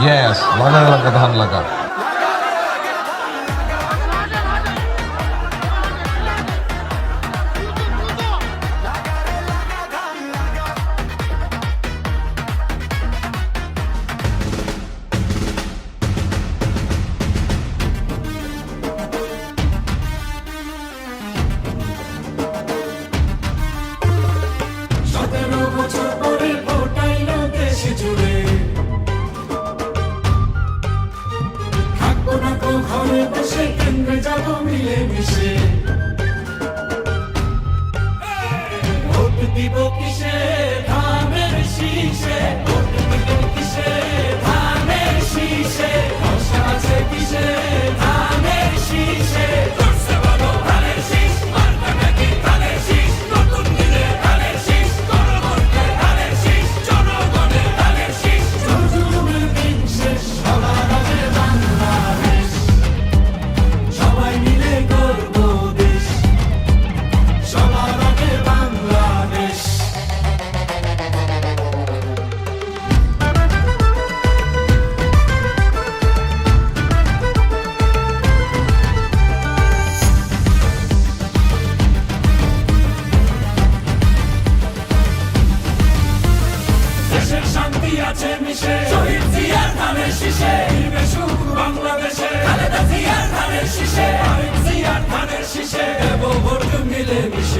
Yes, lagar laga, dhan laga. নেমে যাব মিলে মিশে ভোট দিব কিসে? শান্তি আছে মিশে। শহীদ জিয়ার ধানের শীষে। ফিরবে সুখ বাংলাদেশে। খালেদা জিয়ার ধানের শীষে। আরেক জিয়ার ধানের শীষে। দেব ভোট মিলে মিশে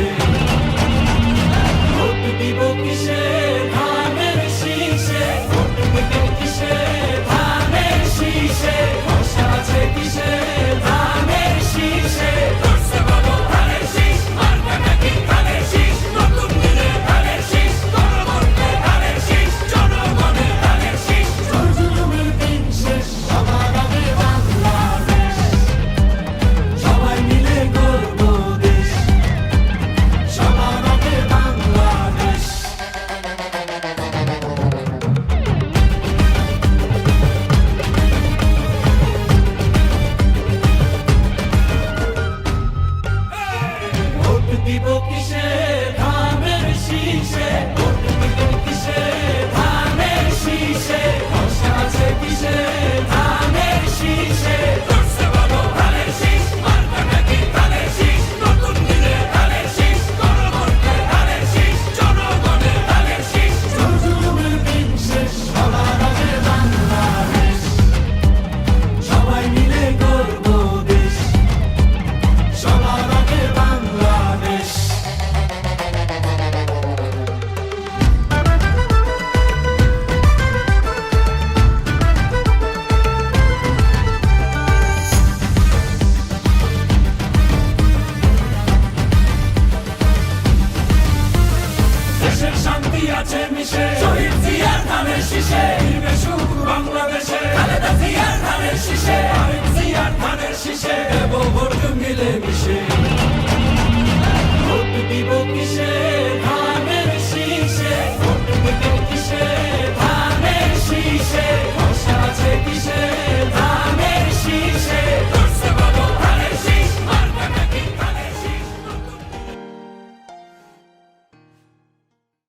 মিশে মিশে। শহীদ জিয়ার ধানের শীষে নিবে সুখ বাংলাদেশে। খালেদা জিয়ার ধানের শীষে আরেক জিয়ার ধানের শীষে, দেব ভোট মিলে